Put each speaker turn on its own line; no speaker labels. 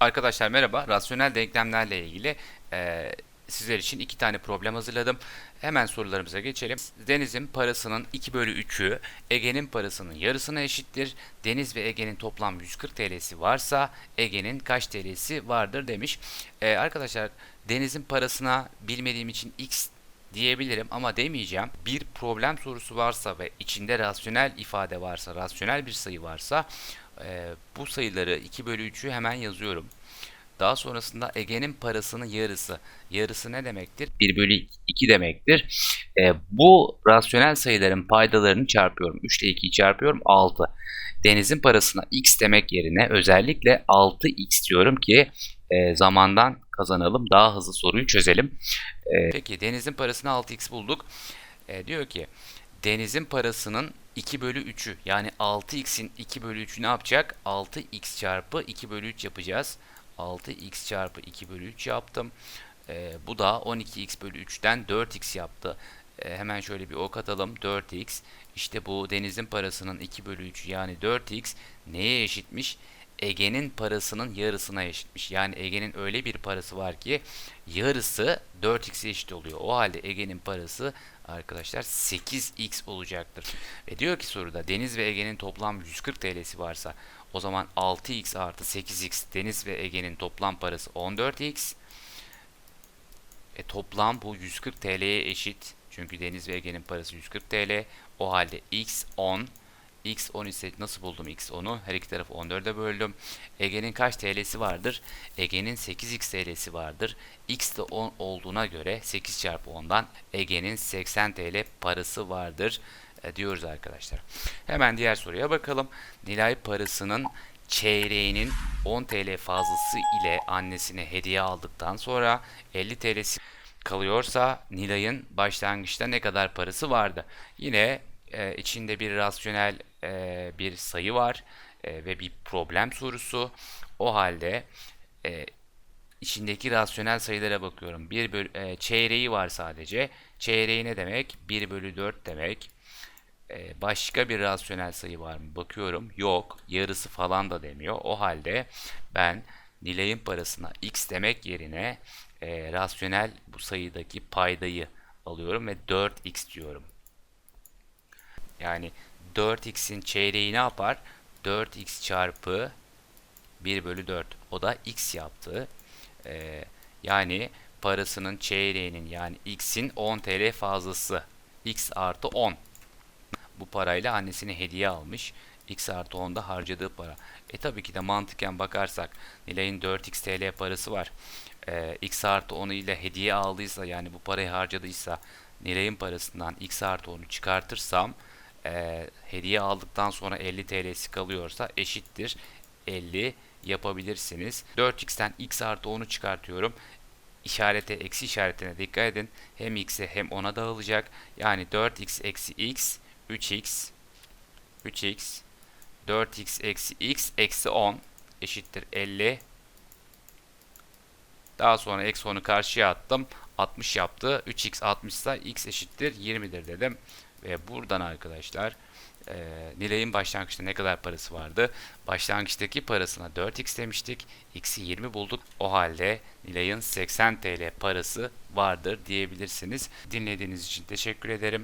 Arkadaşlar merhaba. Rasyonel denklemlerle ilgili e, sizler için iki tane problem hazırladım. Hemen sorularımıza geçelim. Deniz'in parasının 2 bölü 3'ü Ege'nin parasının yarısına eşittir. Deniz ve Ege'nin toplam 140 TL'si varsa Ege'nin kaç TL'si vardır demiş. E, arkadaşlar Deniz'in parasına bilmediğim için X diyebilirim ama demeyeceğim. Bir problem sorusu varsa ve içinde rasyonel ifade varsa, rasyonel bir sayı varsa e, bu sayıları 2 bölü 3'ü hemen yazıyorum. Daha sonrasında Ege'nin parasının yarısı. Yarısı ne demektir? 1 bölü 2 demektir. E, bu rasyonel sayıların paydalarını çarpıyorum. 3 ile 2'yi çarpıyorum 6. Deniz'in parasına x demek yerine özellikle 6x diyorum ki e, zamandan kazanalım. Daha hızlı soruyu çözelim. E, peki Deniz'in parasını 6x bulduk. E, diyor ki Deniz'in parasının 2 bölü 3'ü yani 6x'in 2 bölü 3'ü ne yapacak? 6x çarpı 2 bölü 3 yapacağız. 6x çarpı 2 bölü 3 yaptım. E, bu da 12x bölü 3'ten 4x yaptı. E, hemen şöyle bir ok atalım. 4x. İşte bu denizin parasının 2 bölü 3 yani 4x neye eşitmiş? Ege'nin parasının yarısına eşitmiş. Yani Ege'nin öyle bir parası var ki yarısı 4x'e eşit oluyor. O halde Ege'nin parası arkadaşlar 8x olacaktır. Ve diyor ki soruda Deniz ve Ege'nin toplam 140 TL'si varsa o zaman 6x artı 8x Deniz ve Ege'nin toplam parası 14x. E toplam bu 140 TL'ye eşit. Çünkü Deniz ve Ege'nin parası 140 TL. O halde x 10. x 10 ise nasıl buldum x 10'u? Her iki tarafı 14'e böldüm. Ege'nin kaç TL'si vardır? Ege'nin 8x TL'si vardır. x de 10 olduğuna göre 8 çarpı 10'dan Ege'nin 80 TL parası vardır e, diyoruz arkadaşlar. Hemen diğer soruya bakalım. Nilay parasının çeyreğinin 10 TL fazlası ile annesine hediye aldıktan sonra 50 TL'si kalıyorsa Nilay'ın başlangıçta ne kadar parası vardı? Yine e, içinde bir rasyonel e, bir sayı var e, ve bir problem sorusu. O halde e, içindeki rasyonel sayılara bakıyorum. 1 bölü, e, çeyreği var sadece. Çeyreği ne demek? 1 bölü 4 demek. E, başka bir rasyonel sayı var mı? Bakıyorum. Yok. Yarısı falan da demiyor. O halde ben Nilay'ın parasına x demek yerine e, rasyonel bu sayıdaki paydayı alıyorum ve 4x diyorum. Yani 4x'in çeyreği ne yapar? 4x çarpı 1 bölü 4. O da x yaptı. Ee, yani parasının çeyreğinin yani x'in 10 TL fazlası. x artı 10. Bu parayla annesine hediye almış. x artı 10'da harcadığı para. E tabii ki de mantıken bakarsak Nilay'ın 4x TL parası var. Ee, x artı 10 ile hediye aldıysa yani bu parayı harcadıysa Nilay'ın parasından x artı 10'u çıkartırsam e, hediye aldıktan sonra 50 TL'si kalıyorsa eşittir 50 yapabilirsiniz. 4x'ten x artı 10'u çıkartıyorum. İşarete eksi işaretine dikkat edin. Hem x'e hem 10'a dağılacak. Yani 4x eksi x 3x 3x 4x eksi x eksi 10 eşittir 50. Daha sonra eksi 10'u karşıya attım. 60 yaptı. 3x 60 ise x eşittir 20'dir dedim. Ve buradan arkadaşlar e, Nilay'ın başlangıçta ne kadar parası vardı? Başlangıçtaki parasına 4x demiştik. X'i 20 bulduk. O halde Nilay'ın 80 TL parası vardır diyebilirsiniz. Dinlediğiniz için teşekkür ederim.